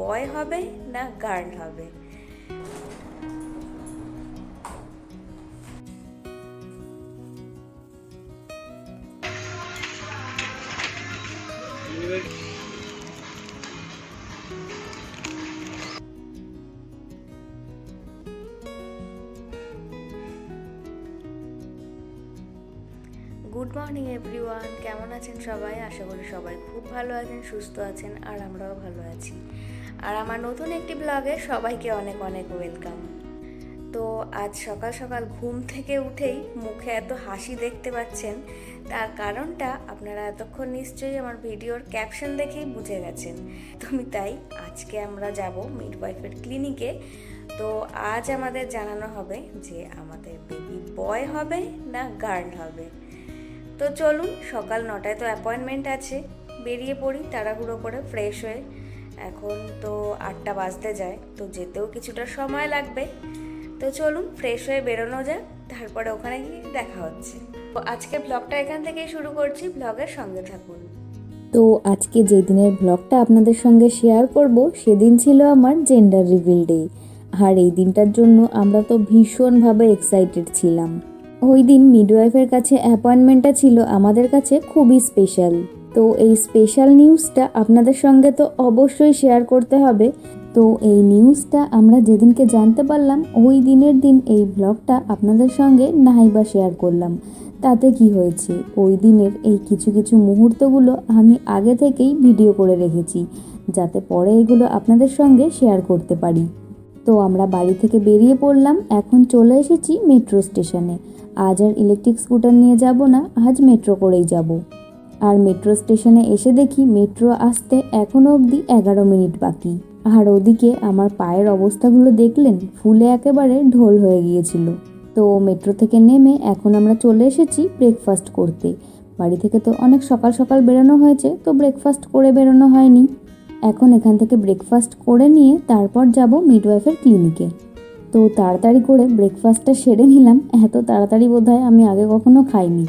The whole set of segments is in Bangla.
বয় হবে না গার্ল হবে? গুড মর্নিং এভরিওয়ান কেমন আছেন সবাই? আশা করি সবাই খুব ভালো আছেন, সুস্থ আছেন, আর আমরাও ভালো আছি। আর আমার নতুন একটি ব্লগে সবাইকে অনেক অনেক ওয়েলকাম। তো আজ সকাল সকাল ঘুম থেকে উঠেই মুখে এত হাসি দেখতে পাচ্ছেন, তার কারণটা আপনারা এতক্ষণ নিশ্চয়ই আমার ভিডিওর ক্যাপশন দেখেই বুঝে গেছেন। তুমি তাই আজকে আমরা যাব মিডওয়াইফের ক্লিনিকে। তো আজ আমাদের জানানো হবে যে আমাদের বেবি বয় হবে না গার্ল হবে। তো চলুন, সকাল নটায় তো অ্যাপয়েন্টমেন্ট আছে। বেরিয়ে পড়ি, তাড়াহুড়ো করে ফ্রেশ হয়ে। এখন তো আটটা বাজতে যায়, তো যেতেও কিছুটা সময় লাগবে। তো চলুন ফ্রেশ হয়ে বেরোনো যাক, তারপরে ওখানে গিয়ে দেখা হচ্ছে। তো আজকে ব্লগটা এখান থেকেই শুরু করছি ব্লগের সঙ্গে থাকুন। তো আজকে যে দিনের ব্লগটা আপনাদের সঙ্গে শেয়ার করব, সেদিন ছিল আমার জেন্ডার রিভিল ডে আর এই দিনটার জন্য আমরা তো ভীষণভাবে এক্সাইটেড ছিলাম। ওই দিন মিডওয়াইফের কাছে অ্যাপয়েন্টমেন্টটা ছিল আমাদের কাছে খুবই স্পেশাল তো এই স্পেশাল নিউজটা আপনাদের সঙ্গে তো অবশ্যই শেয়ার করতে হবে। তো এই নিউজটা আমরা যেদিনকে জানতে পারলাম, ওই দিনের দিন এই ব্লগটা আপনাদের সঙ্গে নাই বা শেয়ার করলাম। তাতে কি হয়েছে? ওই দিনের এই কিছু কিছু মুহূর্তগুলো আমি আগে থেকেই ভিডিও করে রেখেছি, যাতে পরে এগুলো আপনাদের সঙ্গে শেয়ার করতে পারি। তো আমরা বাড়ি থেকে বেরিয়ে পড়লাম, এখন চলে এসেছি মেট্রো স্টেশনে আজ আর ইলেকট্রিক স্কুটার নিয়ে যাব না, আজ মেট্রো করেই যাব। মেট্রো স্টেশনে এসে দেখি মেট্রো আসতে এখনও অবধি এগারো মিনিট বাকি। আর ওদিকে আমার পায়ের অবস্থাগুলো দেখলেন ফুলে একেবারে ঢোল হয়ে গিয়েছিল। তো মেট্রো থেকে নেমে এখন আমরা চলে এসেছি ব্রেকফাস্ট করতে। বাড়ি থেকে তো অনেক সকাল সকাল বেরোনো হয়েছে, তো ব্রেকফাস্ট করে বেরোনো হয়নি। এখন এখান থেকে ব্রেকফাস্ট করে নিয়ে তারপর যাব মিডওয়াইফের ক্লিনিকে তো তাড়াতাড়ি করে ব্রেকফাস্টটা সেরে নিলাম। এত তাড়াতাড়ি বোধহয় আমি আগে কখনো খাইনি।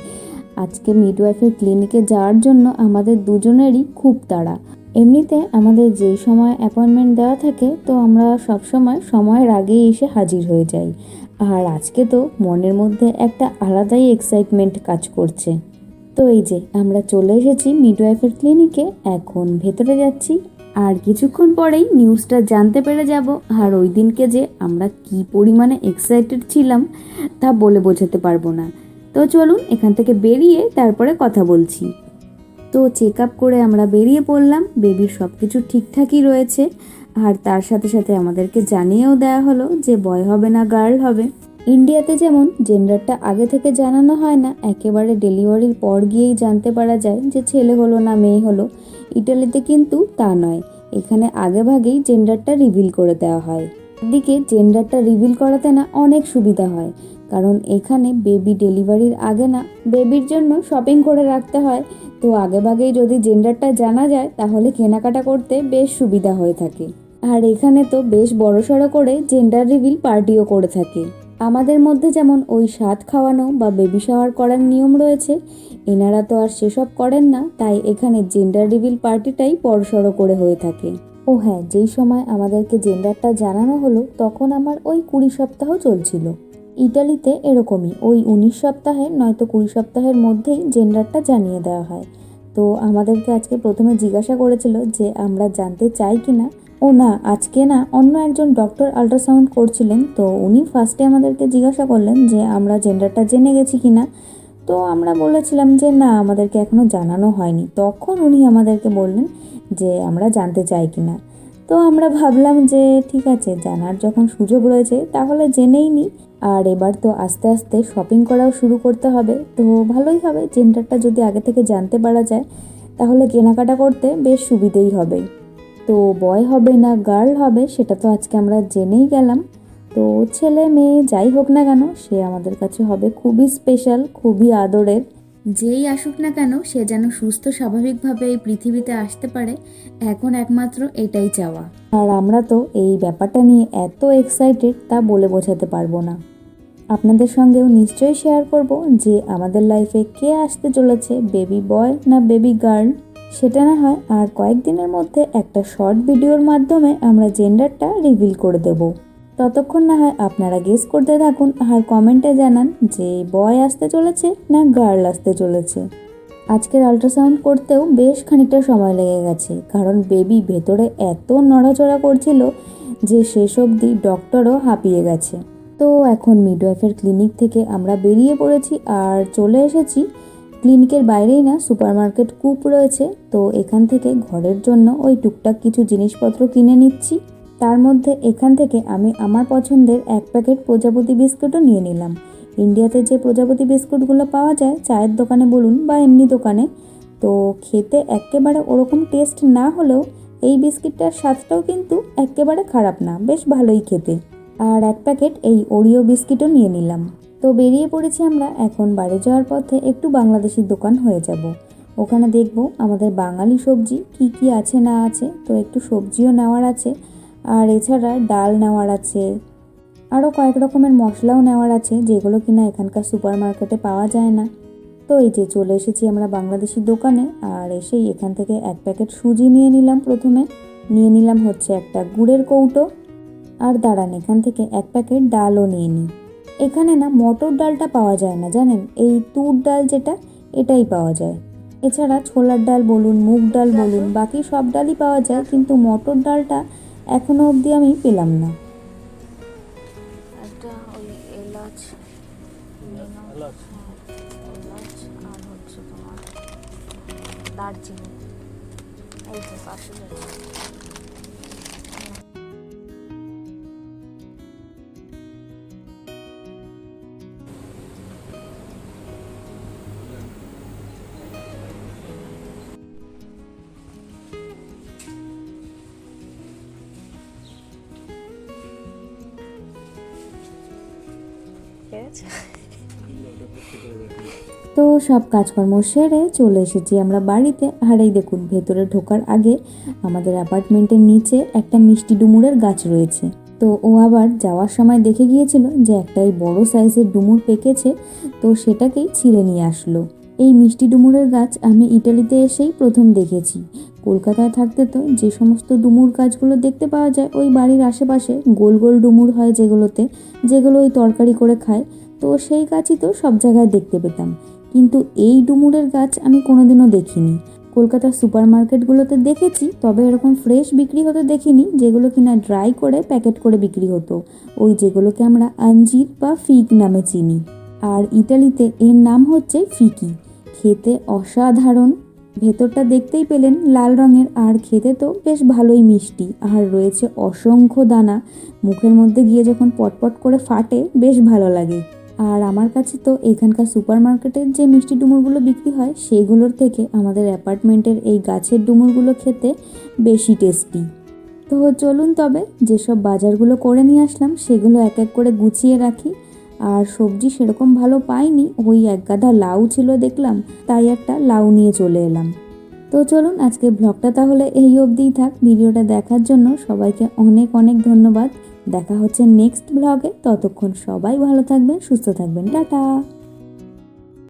আজকে মিডওয়াইফের ক্লিনিকে যাওয়ার জন্য আমাদের দুজনেরই খুব তাড়া। এমনিতে আমাদের যেই সময় অ্যাপয়েন্টমেন্ট দেওয়া থাকে, তো আমরা সব সময় সময়ের আগেই এসে হাজির হয়ে যাই। আর আজকে তো মনের মধ্যে একটা আলাদাই এক্সাইটমেন্ট কাজ করছে। তো এই যে, আমরা চলে এসেছি মিডওয়াইফের ক্লিনিকে, এখন ভেতরে যাচ্ছি। আর কিছুক্ষণ পরেই নিউজটা জানতে পেরে যাব। আর ওই দিনকে যে আমরা কি পরিমাণে এক্সাইটেড ছিলাম, তা বলে বোঝাতে পারব না। তো চলুন এখান থেকে বেরিয়ে তারপরে কথা বলছি। তো চেক আপ করে আমরা বেরিয়ে পড়লাম বেবির সব কিছু ঠিকঠাকই রয়েছে। আর তার সাথে সাথে আমাদেরকে জানিয়েও দেওয়া হলো যে বয় হবে না গার্ল হবে। ইন্ডিয়াতে যেমন জেন্ডারটা আগে থেকে জানানো হয় না, একেবারে ডেলিভারির পর গিয়েই জানতে পারা যায় যে ছেলে হলো না মেয়ে হলো। ইটালিতে কিন্তু তা নয়, এখানে আগে ভাগেই জেন্ডারটা রিভিল করে দেওয়া হয়। দিকে জেন্ডারটা রিভিল করাতে না অনেক সুবিধা হয় কারণ এখানে বেবি ডেলিভারির আগে না, বেবির জন্য শপিং করে রাখতে হয়। তো আগে ভাগেই যদি জেন্ডারটা জানা যায়, তাহলে কেনাকাটা করতে বেশ সুবিধা হয়ে থাকে। আর এখানে তো বেশ বড়সড় করে জেন্ডার রিভিল পার্টিও করে থাকে। আমাদের মধ্যে যেমন ওই স্বাদ খাওয়ানো বা বেবি শাওয়ার করার নিয়ম রয়েছে, এনারা তো আর সেসব করেন না, তাই এখানে জেন্ডার রিভিল পার্টিটাই বড়সড় করে হয়ে থাকে। ও হ্যাঁ যেই সময় আমাদেরকে জেন্ডারটা জানানো হলো, তখন আমার ওই কুড়ি সপ্তাহ চলছিল। ইটালিতে এরকমই। ওই উনিশ সপ্তাহে নয়তো কুড়ি সপ্তাহের মধ্যেই জেন্ডারটা জানিয়ে দেওয়া হয়। তো আমাদেরকে আজকে প্রথমে জিজ্ঞাসা করেছিল যে আমরা জানতে চাই কি না? ও না, আজকে না, অন্য একজন ডক্টর আল্ট্রাসাউন্ড করছিলেন। তো উনি ফার্স্টে আমাদেরকে জিজ্ঞাসা করলেন যে আমরা জেন্ডারটা জেনে গেছি কি না? তো আমরা বলেছিলাম যে না, আমাদেরকে এখনও জানানো হয়নি। তখন উনি আমাদেরকে বললেন যে আমরা জানতে চাই কি না। তো আমরা ভাবলাম যে ঠিক আছে, জানার যখন সুযোগ রয়েছে তাহলে জেনেই নিই আর এবার তো আস্তে আস্তে শপিং করাও শুরু করতে হবে। তো ভালোই হবে জেন্ডারটা যদি আগে থেকে জানতে পারা যায়, তাহলে কেনাকাটা করতে বেশ সুবিধেই হবে। তো বয় হবে না গার্ল হবে, সেটা তো আজকে আমরা জেনেই গেলাম। তো ছেলে মেয়ে যাই হোক না কেন, সে আমাদের কাছে হবে খুবই স্পেশাল খুবই আদরের। যেই আসুক না কেন, সে যেন সুস্থ স্বাভাবিকভাবে এই পৃথিবীতে আসতে পারে, এখন একমাত্র এটাই চাওয়া। আর আমরা তো এই ব্যাপারটা নিয়ে এত এক্সাইটেড তা বলে বোঝাতে পারব না। আপনাদের সঙ্গেও নিশ্চয়ই শেয়ার করব যে আমাদের লাইফে কে আসতে চলেছে বেবি বয় না বেবি গার্ল সেটা না হয় আর কয়েকদিনের মধ্যে একটা শর্ট ভিডিওর মাধ্যমে আমরা জেন্ডারটা রিভিল করে দেব। ততক্ষণ না হয় আপনারা গেস করতে থাকুন আর কমেন্টে জানান যে বয় আসতে চলেছে না গার্ল আসতে চলেছে। আজকের আল্ট্রাসাউন্ড করতেও বেশ খানিকটা সময় লেগে গেছে, কারণ বেবি ভেতরে এত নড়াচড়া করছিল যে শেষ অবধি ডক্টরও হাঁপিয়ে গেছে। তো এখন মিডওয়াইফের ক্লিনিক থেকে আমরা বেরিয়ে পড়েছি আর চলে এসেছি। ক্লিনিকের বাইরেই না সুপারমার্কেট কূপ রয়েছে, তো এখান থেকে ঘরের জন্য ওই টুকটাক কিছু জিনিসপত্র কিনে নিচ্ছি। তার মধ্যে এখান থেকে আমি আমার পছন্দের এক প্যাকেট প্রজাপতি বিস্কুটও নিয়ে নিলাম। ইন্ডিয়াতে যে প্রজাপতি বিস্কুটগুলো পাওয়া যায়, চায়ের দোকানে বলুন বা এমনি দোকানে, তো খেতে একেবারে ওরকম টেস্ট না হলেও এই বিস্কিটটার স্বাদটাও কিন্তু একেবারে খারাপ না, বেশ ভালোই খেতে। আর এক প্যাকেট এই ওরিও বিস্কিটও নিয়ে নিলাম। তো বেরিয়ে পড়েছি আমরা, এখন বাড়ি যাওয়ার পথে একটু বাংলাদেশি দোকান হয়ে যাব। ওখানে দেখব আমাদের বাঙালি সবজি কি কি আছে না আছে, তো একটু সবজিও নেওয়ার আছে। আর এছাড়া ডাল নেওয়ার আছে। আরও কয়েক রকমের মশলাও নেওয়ার আছে, যেগুলো কিনা এখানকার সুপার মার্কেটে পাওয়া যায় না। তো এই যে চলে এসেছি আমরা বাংলাদেশি দোকানে, আর এসেই এখান থেকে এক প্যাকেট সুজি নিয়ে নিলাম প্রথমে। নিয়ে নিলাম হচ্ছে একটা গুড়ের কৌটো। আর দাঁড়ান, এখান থেকে এক প্যাকেট ডালও নিয়ে নিই। এখানে না মটর ডালটা পাওয়া যায় না, জানেন? এই তুর ডাল যেটা, এটাই পাওয়া যায়। এছাড়া ছোলার ডাল বলুন, মুগ ডাল বলুন, বাকি সব ডালই পাওয়া যায়, কিন্তু মটর ডালটা এখনও অবধি আমি পেলাম না। একটা ওই এলাচ এলাচ? হ্যাঁ, এলাচ আর হচ্ছে তোমার দারচিনি। এই যে পাশে তো সব কাজকর্ম সেরে চলে এসেছি আমরা বাড়িতে। আর এই দেখুন, ভেতরে ঢোকার আগে আমাদের অ্যাপার্টমেন্টের নিচে একটা মিষ্টি ডুমুরের গাছ রয়েছে। তো ও আবার যাওয়ার সময় দেখে গিয়েছিল যে একটা এই বড় সাইজের ডুমুর পেকেছে, তো সেটাকেই ছিঁড়ে নিয়ে আসলো। এই মিষ্টি ডুমুরের গাছ আমি ইটালিতে এসেই প্রথম দেখেছি। কলকাতায় থাকতে তো যে সমস্ত ডুমুর গাছগুলো দেখতে পাওয়া যায়, ওই বাড়ির আশেপাশে গোল গোল ডুমুর হয় যেগুলোতে, যেগুলো ওই তরকারি করে খায়। তো সেই গাছই তো সব জায়গায় দেখতে পেতাম। কিন্তু এই ডুমুরের গাছ আমি কোনোদিনও দেখিনি। কলকাতার সুপার মার্কেটগুলোতে দেখেছি, তবে এরকম ফ্রেশ বিক্রি হতে দেখিনি, যেগুলো কিনা ড্রাই করে, প্যাকেট করে বিক্রি হতো। ওই যেগুলোকে আমরা আঞ্জির বা ফিগ নামে চিনি। আর ইটালিতে এর নাম হচ্ছে ফিকি। খেতে অসাধারণ ভেতরটা দেখতেই পেলেন লাল রঙের আর খেতে তো বেশ ভালোই মিষ্টি। আর রয়েছে অসংখ্য দানা। মুখের মধ্যে গিয়ে যখন পটপট করে ফাটে, বেশ ভালো লাগে। আর আমার কাছে তো এখানকার সুপার মার্কেটের যে মিষ্টি ডুমুরগুলো বিক্রি হয়, সেগুলোর থেকে আমাদের অ্যাপার্টমেন্টের এই গাছের ডুমুরগুলো খেতে বেশি টেস্টি। তো চলুন তবে, যেসব বাজারগুলো করে নিয়ে আসলাম, সেগুলো এক এক করে গুছিয়ে রাখি। আর সবজি সেরকম ভালো পাইনি। ওই এক গাদা লাউ ছিল দেখলাম, তাই একটা লাউ নিয়ে চলে এলাম। তো চলুন আজকে ব্লগটা তাহলে এই অবধিই থাক। ভিডিওটা দেখার জন্য সবাইকে অনেক অনেক ধন্যবাদ। দেখা হচ্ছে নেক্সট ব্লগে। ততক্ষণ সবাই ভালো থাকবেন, সুস্থ থাকবেন। টাটা!